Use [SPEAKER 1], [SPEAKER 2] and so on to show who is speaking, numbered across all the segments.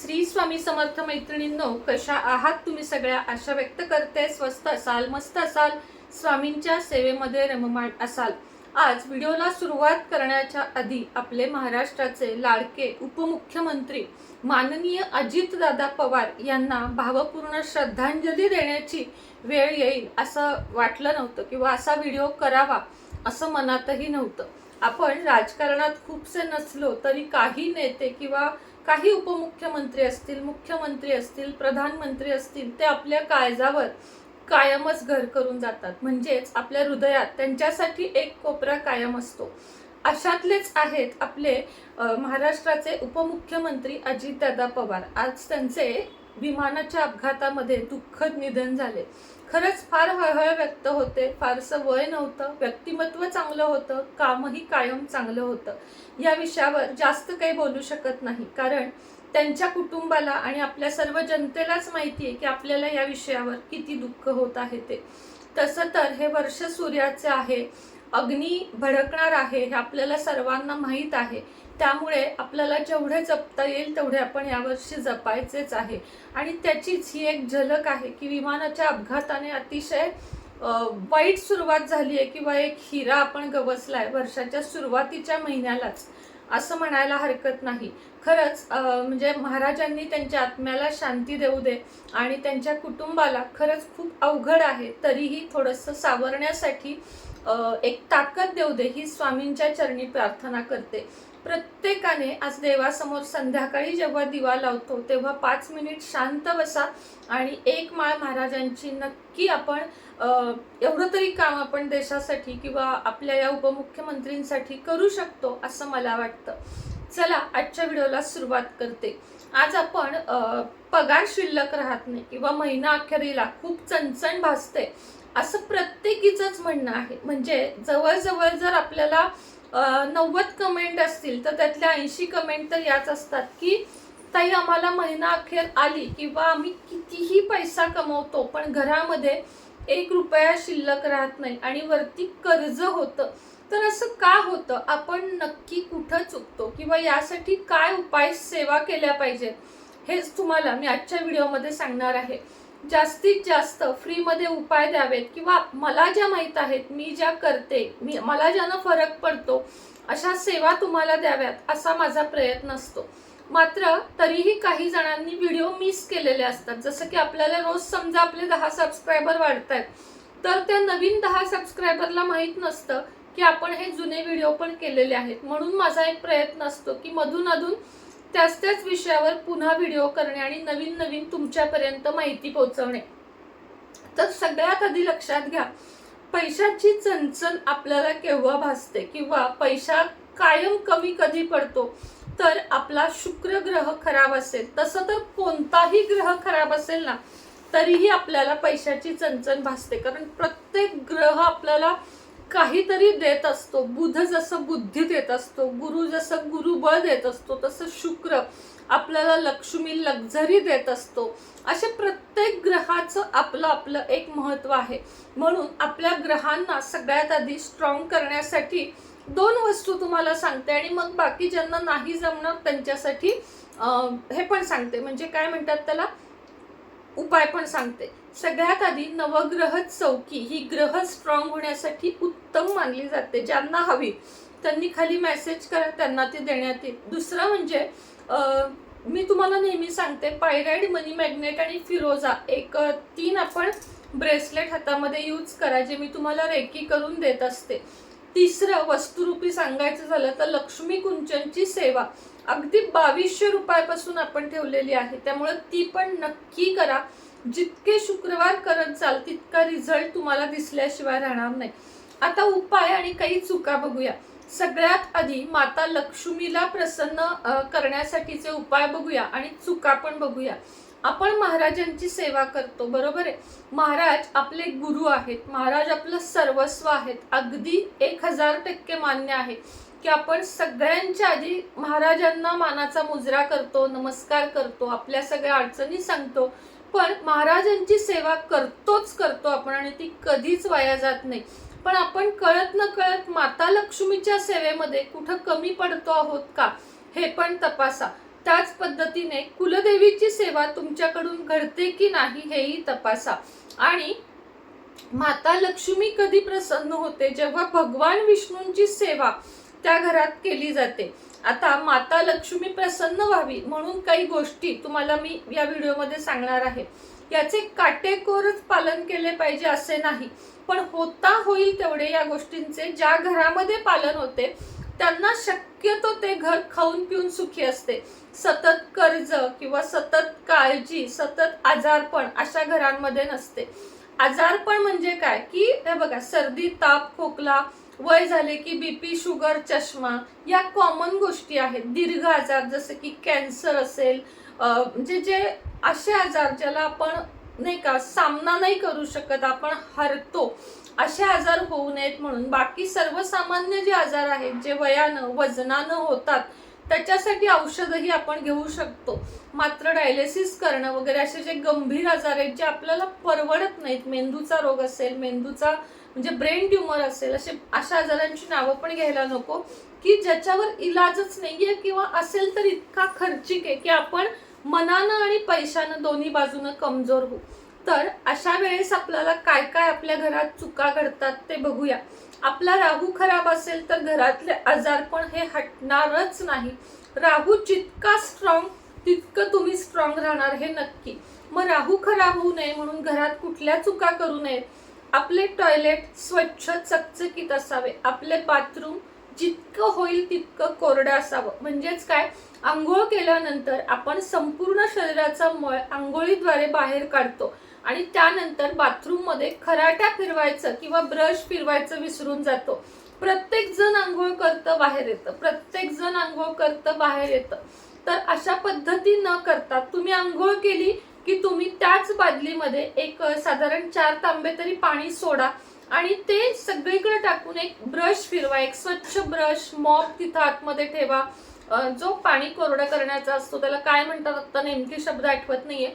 [SPEAKER 1] श्री स्वामी समर्थ मैत्रिणींनो कशा आहात तुम्ही सगळ्या? आशा व्यक्त करते. स्वस्त असाल मस्त असाल स्वामींच्या सेवेमध्ये रममाण असाल. आज व्हिडिओला सुरुवात करण्याच्या आधी आपले महाराष्ट्राचे लाडके उपमुख्यमंत्री माननीय अजितदादा पवार यांना भावपूर्ण श्रद्धांजली देण्याची वेळ येईल असं वाटलं नव्हतं किंवा असा व्हिडिओ करावा असं मनातही नव्हतं. आपण राजकारणात खूपसे नसलो तरी काही नेते किंवा काही उपमुख्यमंत्री असतील मुख्यमंत्री असतील प्रधानमंत्री असतील ते आपल्या काळजावर कायमच घर करून जातात. म्हणजेच आपल्या हृदयात त्यांच्यासाठी एक कोपरा कायम असतो. अशातलेच आहेत आपले महाराष्ट्राचे उपमुख्यमंत्री अजितदादा पवार. आज त्यांचे विमानाच्या अपघातामध्ये दुःखद निधन झाले. खरंच फार हळहळ व्यक्त होते. फारसं वय नव्हतं. व्यक्तिमत्व चांगलं होतं. कामही कायम चांगलं होतं. या विषयावर जास्त काही बोलू शकत नाही. कारण त्यांच्या कुटुंबाला आणि आपल्या सर्व जनतेलाच माहिती आहे की आपल्याला या विषयावर किती दुःख होत आहे ते. तसं तर हे वर्ष सूर्याचे आहे. अग्नी भडकणार आहे हे आपल्याला सर्वांना माहीत आहे. त्यामुळे आपल्याला जेवढे जपता येईल तेवढे आपण यावर्षी जपायचेच आहे. आणि त्याचीच ही एक झलक आहे की विमानाच्या अपघाताने अतिशय वाईट सुरुवात झाली आहे किंवा एक हिरा आपण गवसला आहे वर्षाच्या सुरुवातीच्या महिन्यालाच. असं म्हणायला हरकत नाही. खरंच म्हणजे महाराजांनी त्यांच्या आत्म्याला शांती देऊ दे आणि त्यांच्या कुटुंबाला खरंच खूप अवघड आहे तरीही थोडंसं सावरण्यासाठी एक ताकद देऊ दे ही स्वामींच्या चरणी प्रार्थना करते. प्रत्येकाने आज देवासमोर संध्याकाळी जेव्हा दिवा लावतो तेव्हा पाच मिनिट शांत बसा आणि एक माळ महाराजांची नक्की आपण एवढं तरी काम आपण देशासाठी किंवा आपल्या या उपमुख्यमंत्रींसाठी करू शकतो असं मला वाटतं. चला आजच्या व्हिडिओला सुरुवात करते. आज आपण पगार शिल्लक राहत नाही किंवा महिना अखेरीला खूप चणचण भासते असं प्रत्येकीचंच म्हणणं आहे. म्हणजे जवळजवळ जर आपल्याला नव्वद कमेंट असतील तर त्यातल्या ऐंशी कमेंट तर याच असतात की ताई आम्हाला महिना अखेर आली किंवा आम्ही कितीही पैसा कमवतो पण घरामध्ये एक रुपया शिल्लक राहत नाही आणि वरती कर्ज होतं तर असं का होतं? आपण नक्की कुठं चुकतो किंवा यासाठी काय उपाय सेवा केल्या पाहिजेत? हेच तुम्हाला मी आजच्या व्हिडिओमध्ये सांगणार आहे. जास्तीत जास्त फ्रीमध्ये उपाय द्यावेत किंवा मला ज्या माहीत आहेत मी ज्या करते मी मला ज्यानं फरक पडतो अशा सेवा तुम्हाला द्याव्यात असा माझा प्रयत्न असतो. मात्र तरीही काही जणांनी व्हिडिओ मिस केलेले असतात. जसं की आपल्याला रोज समजा आपले दहा सबस्क्रायबर वाढत आहेत तर त्या नवीन दहा सबस्क्रायबरला माहीत नसतं की आपण हे जुने व्हिडिओ पण केलेले आहेत. म्हणून माझा एक प्रयत्न असतो की मधून अधून त्याच त्याच विषयावर पुन्हा व्हिडिओ करणे आणि नवीन नवीन तुमच्यापर्यंत माहिती पोहोचवणे. तर सगळ्यात आधी लक्षात घ्या पैशाची चणचण आपल्याला केव्हा भासते किंवा पैसा कायम कमी कधी पडतो तर आपला शुक्र ग्रह खराब असेल. तसं तर कोणताही ग्रह खराब असेल ना तरीही आपल्याला पैशाची चणचण भासते. कारण प्रत्येक ग्रह आपल्याला काहीतरी देत असतो. बुध जसं बुद्धी देत असतो गुरु जसं गुरुबळ देत असतो तसं शुक्र आपल्याला लक्ष्मी लक्झरी देत असतो. असे प्रत्येक ग्रहाचं आपलं आपलं एक महत्त्व आहे. म्हणून आपल्या ग्रहांना सगळ्यात आधी स्ट्रॉंग करण्यासाठी दोन वस्तू तुम्हाला सांगते आणि मग बाकी ज्यांना नाही जमणार त्यांच्यासाठी हे पण सांगते. म्हणजे काय म्हणतात त्याला? उपाय पण सांगते. सगळ्यात आधी नवग्रह चौकी ही ग्रह स्ट्रॉंग होण्यासाठी उत्तम मानली जाते ज्यांना हवी. त्यांनी खाली मेसेज करा त्यांना ती देण्यात येईल. दुसरं म्हणजे मी तुम्हाला नेहमी सांगते पायराईड मनी मॅग्नेट आणि फिरोजा एक तीन आपण ब्रेसलेट हातामध्ये यूज करा जे मी तुम्हाला रेकी करून देत असते. तिसरं वस्तुरूपी सांगायचं झालं तर लक्ष्मी कुंचनची सेवा. अगदी बावीसशे रुपयापासून आपण ठेवलेली आहे त्यामुळे ती पण नक्की करा. जितके शुक्रवार करत जाल तितका रिझल्ट तुम्हाला दिसल्याशिवाय राहणार नाही. आता उपाय आणि काही चुका बघूया. सगळ्यात आधी माता लक्ष्मीला प्रसन्न करण्यासाठीचे उपाय बघूया आणि चुका पण बघूया. आपण महाराजांची सेवा करतो बरोबर आहे? महाराज आपले गुरु आहेत. महाराज आपलं सर्वस्व आहेत. अगदी एक हजार टक्के मान्य आहे की आपण सगळ्यांच्या आधी महाराजांना मानाचा मुजरा करतो नमस्कार करतो आपल्या सगळ्या अडचणी सांगतो पण महाराजांची सेवा करतोच करतो आपण आणि ती कधीच वाया जात नाही. पण आपण कळत न कळत माता लक्ष्मीच्या सेवेमध्ये कुठं कमी पडतो आहोत का? हे पण तपासा. त्याच पद्धतीने कुलदेवीची सेवा तुमच्याकडून घडते की नाही हेही तपासा. आणि माता लक्ष्मी कधी प्रसन्न होते? जेव्हा भगवान विष्णूंची सेवा त्या घरात केली जाते. आता माता लक्ष्मी प्रसन्न व्हावी म्हणून काही गोष्टी तुम्हाला मी या व्हिडिओमध्ये सांगणार आहे. याचे काटेकोरच पालन केले पाहिजे असे नाही. पण होता होईल तेवढे या गोष्टींचे ज्या घरामध्ये पालन होते त्यांना शक्यतो ते घर खाऊन पिऊन सुखी असते. सतत कर्ज किंवा सतत काळजी सतत आजारपण अशा घरांमध्ये नसते. आजारपण म्हणजे काय? की हे बघा सर्दी ताप खोकला वय झाले की बीपी शुगर चष्मा या कॉमन गोष्टी आहेत. दीर्घ आजार जसे की कॅन्सर असेल जे म्हणजे जे असे आजार ज्याला आपण नाही का सामना नाही करू शकत आपण हरतो असे आजार होऊ नयेत म्हणून. बाकी सर्वसामान्य जे आजार आहेत जे वयानं वजनानं होतात त्याच्यासाठी औषधही आपण घेऊ शकतो. मात्र डायलिसिस करणं वगैरे असे जे गंभीर आजार आहेत जे आपल्याला परवडत नाहीत. मेंदूचा रोग असेल मेंदूचा म्हणजे ब्रेन ट्युमर असेल असे अशा आजारांची नावं पण घ्यायला नको. की ज्याच्यावर इलाजच नाहीये किंवा असेल तर इतका खर्चिक आहे की आपण मनानं आणि पैशानं दोन्ही बाजूनं कमजोर होऊ. तर अशा वेळेस आपल्याला काय काय आपल्या घरात चुका घडतात ते बघूया. आपला राहू खराब असेल तर घरातले आजारपण हे हटणारच नाही. राहू जितका स्ट्रॉंग तितकं तुम्ही स्ट्रॉंग राहणार हे नक्की. मग राहू खराब होऊ नये म्हणून घरात कुठल्या चुका करू नये. आपले टॉयलेट स्वच्छ चकचकीत असावे. आपले बाथरूम जितकं होईल तितकं कोरडं असावं. म्हणजेच काय? आंघोळ केल्यानंतर आपण संपूर्ण शरीराचा मळ आंघोळीद्वारे बाहेर काढतो. आणि त्यानंतर बाथरूममध्ये खराट्या फिरवायचं किंवा ब्रश फिरवायचं विसरून जातो. प्रत्येक जण आंघोळ करतं बाहेर येतं. प्रत्येक जण आंघोळ करतं बाहेर येतं. तर अशा पद्धती न करता तुम्ही आंघोळ केली की तुम्ही त्याच बादलीमध्ये एक साधारण चार तांबे तरी पाणी सोडा आणि ते सगळीकडे टाकून एक ब्रश फिरवा. एक स्वच्छ ब्रश मॉप तिथं आतमध्ये ठेवा. जो पाणी कोरडा करण्याचा असतो त्याला काय म्हणतात आत्ता नेमके शब्द आठवत नाहीये.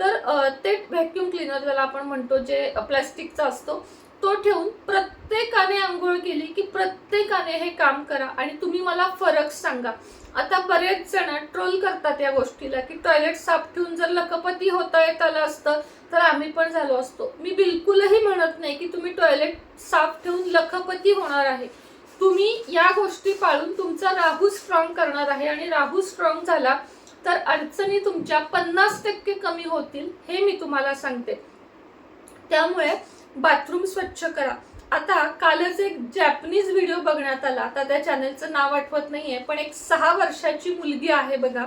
[SPEAKER 1] तर ते व्हॅक्युम क्लिनर ज्याला आपण म्हणतो जे प्लॅस्टिकचा असतो तो ठेवून प्रत्येकाने आंघोळ केली की प्रत्येकाने हे काम करा आणि तुम्ही मला फरक सांगा. आता बरेच जण ट्रोल करतात या गोष्टीला की टॉयलेट साफ ठेवून जर लखपती होता येत आलं असतं तर आम्ही पण झालो असतो. मी बिलकुलही म्हणत नाही की तुम्ही टॉयलेट साफ ठेवून लखपती होणार आहे. तुम्ही या गोष्टी पाळून तुमचा राहू स्ट्रॉंग करणार आहे आणि राहू स्ट्रॉंग झाला तर अडचणी तुमच्या पन्नास टक्के कमी होतील हे मी तुम्हाला सांगते. त्यामुळे बाथरूम स्वच्छ करा. आता कालच एक जॅपनीज व्हिडिओ बघण्यात आला. आता त्या चॅनलचं नाव आठवत नाहीये पण एक सहा वर्षाची मुलगी आहे बघा.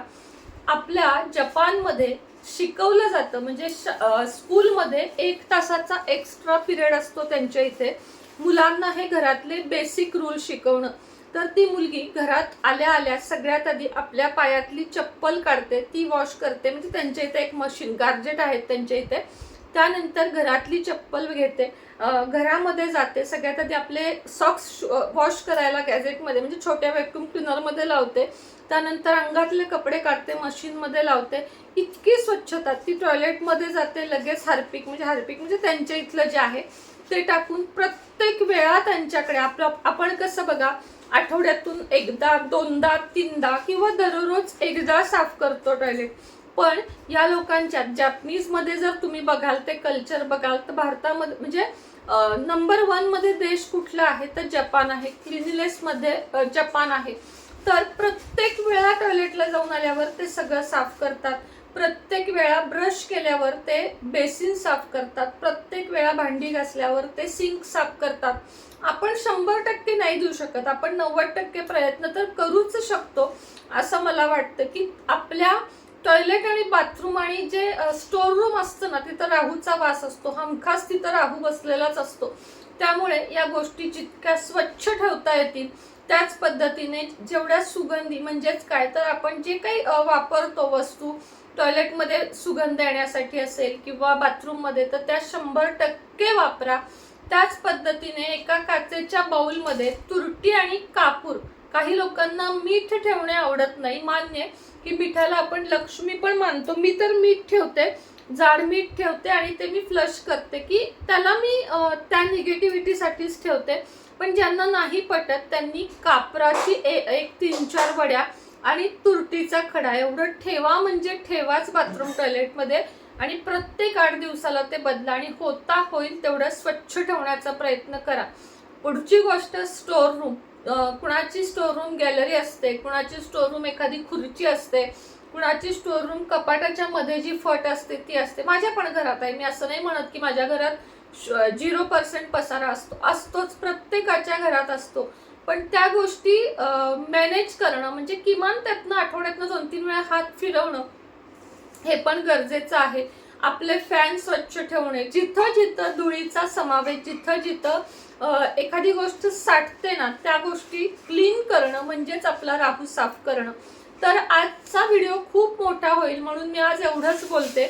[SPEAKER 1] आपल्या जपानमध्ये शिकवलं जातं. म्हणजे श- स्कूलमध्ये एक तासाचा एक्स्ट्रा पिरियड असतो त्यांच्या इथे. मुलांना हे घरातले बेसिक रूल शिकवणं. तर ती मुलगी घरात आल्या आल्या सगळ्यात आधी आपल्या पायातली चप्पल काढते ती वॉश करते. म्हणजे त्यांच्या इथे एक मशीन गार्जेट आहेत त्यांच्या इथे. त्यानंतर घरातली चप्पल घेते. घरामध्ये जाते. सगळ्यात आधी आपले सॉक्स वॉश करायला गॅजेटमध्ये म्हणजे छोट्या व्हॅक्युम क्लिनरमध्ये लावते. त्यानंतर अंगातले कपडे काढते मशीनमध्ये लावते. इतकी स्वच्छता. ती टॉयलेटमध्ये जाते लगेच हार्पिक म्हणजे हार्पिक म्हणजे त्यांच्या इथलं जे आहे ते टाकून प्रत्येक वेळा त्यांच्याकडे. आपलं आपण कसं बघा आठवड्यातून एकदा दोनदा तीनदा किंवा दररोज एकदा साफ करतो टॉयलेट पण या लोकांच्या जापनीजमध्ये जर तुम्ही बघाल ते कल्चर बघाल तर भारतामध्ये म्हणजे नंबर वनमध्ये देश कुठला आहे? तर जपान आहे. क्लिनिलेसमध्ये जपान आहे. तर प्रत्येक वेळा टॉयलेटला जाऊन आल्यावर ते सगळं साफ करतात. प्रत्येक वेळा ब्रश केल्यावर ते बेसिन साफ करतात. प्रत्येक वेळा भांडी घासल्यावर ते सिंक साफ करतात. आपण शंभर टक्के नाही देऊ शकत. आपण नव्वद टक्के प्रयत्न तर करूच शकतो. असं मला वाटतं की आपल्या टॉयलेट आणि बाथरूम आणि जे स्टोर रूम असतं ना तिथं राहूचा वास असतो. हमखास तिथं राहू बसलेलाच असतो. त्यामुळे या गोष्टी जितक्या स्वच्छ ठेवता येतील त्याच पद्धतीने जेवढ्या सुगंधी म्हणजेच काय तर आपण जे काही वापरतो वस्तू टॉयलेटमध्ये सुगंध येण्यासाठी असेल किंवा बाथरूममध्ये तर त्या शंभर टक्के वापरा. त्याच पद्धतीने एका काचेच्या बाउलमध्ये तुरटी आणि कापूर. काही लोकांना मीठ ठेवणे आवडत नाही. मान्य की मिठाला आपण लक्ष्मी पण मानतो. मी तर मीठ ठेवते जाड मीठ ठेवते आणि ते मी फ्लश करते की त्याला मी त्या निगेटिव्हिटीसाठीच ठेवते. पण ज्यांना नाही पटत त्यांनी कापराची ए- एक तीन चार वड्या आणि तुरटीचा खडा एवढं ठेवा म्हणजे ठेवाच बाथरूम टॉयलेटमध्ये आणि प्रत्येक आठ दिवसाला ते बदला आणि होता होईल तेवढं स्वच्छ ठेवण्याचा प्रयत्न करा. पुढची गोष्ट स्टोअर रूम कुणाची स्टोअर रूम गॅलरी असते कुणाची स्टोअर रूम एखादी खुर्ची असते कुणाची स्टोअर रूम कपाटाच्या मध्ये जी फट असते ती असते. माझ्या पण घरात आहे. मी असं नाही म्हणत की माझ्या घरात झिरो पर्सेंट पसारा असतो. असतोच. प्रत्येकाच्या घरात असतो. पण त्या गोष्टी मॅनेज करणं म्हणजे किमान त्यातनं आठवड्यातनं दोन तीन वेळा हात फिरवणं हे पण गरजेचं आहे. आपले फॅन स्वच्छ ठेवणे जिथं जिथं धुळीचा समावेश जिथं जिथं एखादी गोष्ट साठते ना त्या गोष्टी क्लीन करणं म्हणजेच आपला राहू साफ करणं. तर आजचा व्हिडिओ खूप मोठा होईल म्हणून मी आज एवढंच बोलते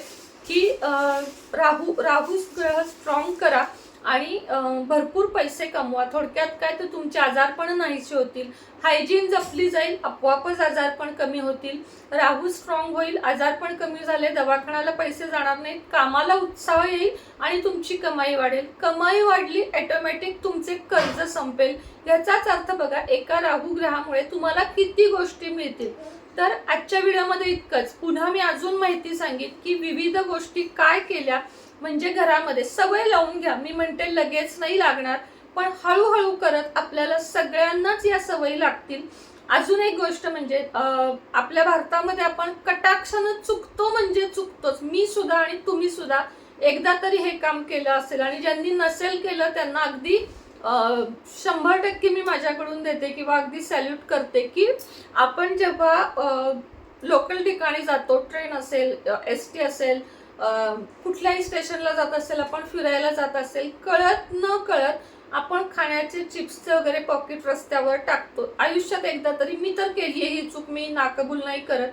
[SPEAKER 1] की राहू राहू ग्रह स्ट्रॉंग करा. आणि भरपूर पैसे कमवा. थोडक्यात काय तर तुमचे आजारपण नाहीसे होतील. हायजीन जपली जाईल आपोआपच आजारपण कमी होतील. राहू स्ट्रॉंग होईल आजारपण कमी झाले दवाखान्याला पैसे जाणार नाहीत कामाला उत्साह येईल आणि तुमची कमाई वाढेल. कमाई वाढली ॲटोमॅटिक तुमचे कर्ज संपेल. याचाच अर्थ बघा एका राहू ग्रहामुळे तुम्हाला किती गोष्टी मिळतील. तर आजच्या व्हिडिओमध्ये इतकंच. पुन्हा मी अजून माहिती सांगेन की विविध गोष्टी काय केल्या म्हणजे घरामध्ये. सवय लावून घ्या. मी म्हणते लगेच नाही लागणार. पण हळूहळू करत आपल्याला सगळ्यांनाच या सवयी लागतील. अजून एक गोष्ट म्हणजे आपल्या भारतामध्ये आपण कटाक्षानं चुकतो म्हणजे चुकतोच. मी सुद्धा आणि तुम्ही सुद्धा एकदा तरी हे काम केलं असेल आणि ज्यांनी नसेल केलं त्यांना अगदी शंभर टक्के मी माझ्याकडून देते किंवा अगदी सॅल्यूट करते की आपण जेव्हा लोकल ठिकाणी जातो ट्रेन असेल एस टी असेल कुठल्याही स्टेशनला जात असेल आपण फिरायला जात असेल कळत न कळत आपण खाण्याचे चिप्सचे वगैरे पॉकेट रस्त्यावर टाकतो. आयुष्यात एकदा तरी मी तर केली आहे ही चूक मी नाकबूल नाही करत.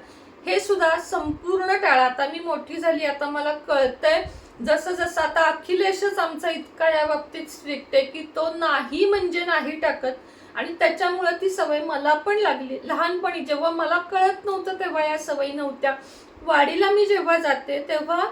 [SPEAKER 1] हे सुद्धा संपूर्ण टाळा. आता मी मोठी झाली आता मला कळतंय जसं जसं आता अखिलेशच आमचा इतका या बाबतीत स्ट्रिक्ट आहे की तो नाही म्हणजे नाही टाकत. आणि त्याच्यामुळे ती सवय मला पण लागली. लहानपणी जेव्हा मला कळत नव्हतं तेव्हा या सवयी नव्हत्या. वाडीला मी जेव्हा जाते तेव्हा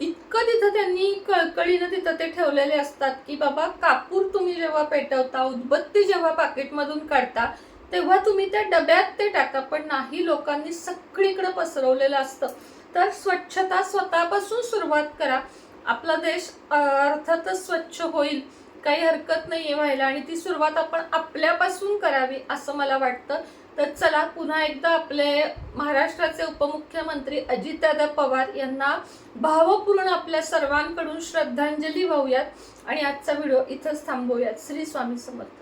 [SPEAKER 1] इतकं तिथं त्यांनी कळकळीनं तिथं ते ठेवलेले असतात की बाबा कापूर तुम्ही जेव्हा पेटवता उदबत्ती जेव्हा पाकिटमधून काढता तेव्हा तुम्ही त्या डब्यात ते टाका. पण नाही लोकांनी सगळीकडे पसरवलेलं असतं. तर स्वच्छता स्वतःपासून सुरुवात करा. आपला देश अर्थातच स्वच्छ होईल काही हरकत नाहीये व्हायला आणि ती सुरुवात आपण आपल्यापासून करावी असं मला वाटतं. तर चला पुन्हा एकदा आपले महाराष्ट्राचे उपमुख्यमंत्री अजितदादा पवार यांना भावपूर्ण आपल्या सर्वांकडून श्रद्धांजली वाहूयात. आणि आजचा व्हिडिओ इथंच थांबवूयात. श्री स्वामी समर्थ.